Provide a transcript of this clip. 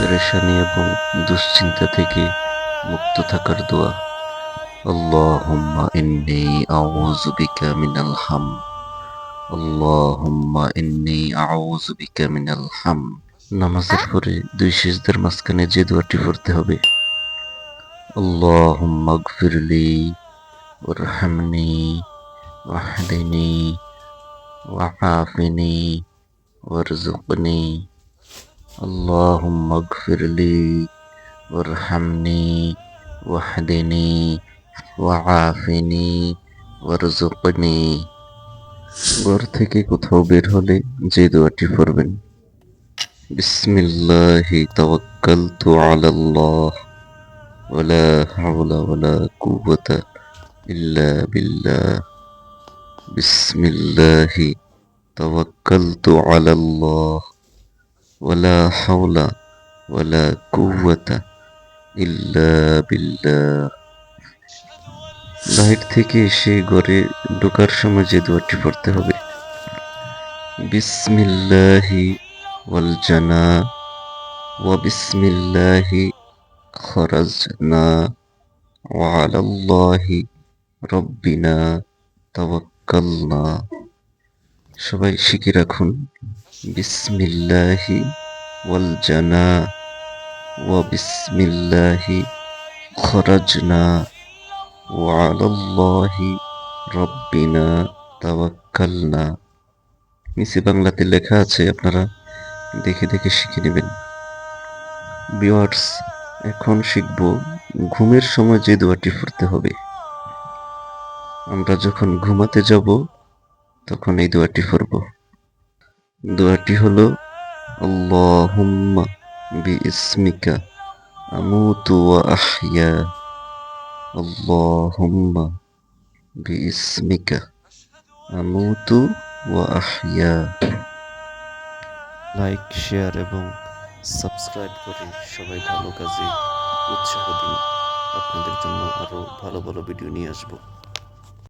পেরেশানি এবং দুশ্চিন্তা থেকে মুক্ত থাকার দোয়া। আল্লাহুম্মা ইন্নী আউযু বিকা মিনাল হাম। আল্লাহুম্মা ইন্নী আউযু বিকা মিনাল হাম। নামাজের পরে দুই সিজদার মাঝখানে যে দোয়াটি পড়তে হবে। আল্লাহুম্মা গফিরলি, ওয়ারহামনি, ওয়াহদিনি ওয়াআফিনি ওয়ারজুকনি اللهم اغفر لي وارحمني واهدني وعافني وارزقني ঘর থেকে কোথাও বের হলে যে দোয়াটি পড়বেন বিসমিল্লাহি তাওয়াক্কালতু আলাল্লাহ ওয়ালা হাওলা ওয়ালা কুওয়াতা ইল্লা বিল্লাহ বিসমিল্লাহি তাওয়াক্কালতু আলাল্লাহ ওয়ালা হাওলা ওয়ালা কুওয়াতা ইল্লা বিল্লাহ বাহির থেকে এসে ঘরে ঢোকার সময় যে দোয়াটি পড়তে হবে। বিসমিল্লাহি ওয়ালজানা ওয়া বিসমিল্লাহি খরাজনা ওয়া আলাল্লাহি রব্বিনা তাওয়াক্কালনা। সবাই শিখে রাখুন। বিসমিল্লাহি ওয়াল জানা ওয়া বিসমিল্লাহি খরাজনা ওয়া আলাল্লাহি রব্বিনা তাওয়াক্কালনা। নিচে বাংলাতে লেখা আছে, আপনারা দেখে দেখে শিখে নেবেন। ভিউয়ার্স, এখন শিখব ঘুমের সময় যে দোয়াটি পড়তে হবে। আমরা যখন ঘুমাতে যাব তখন এই দোয়াটি পড়ব। দোয়াটি হলো, আল্লাহুম্মা লাইক শেয়ার এবং সাবস্ক্রাইব করে সবাই ভালো কাজে উৎসাহ দিন। আপনাদের জন্য আরও ভালো ভালো ভিডিও নিয়ে আসব।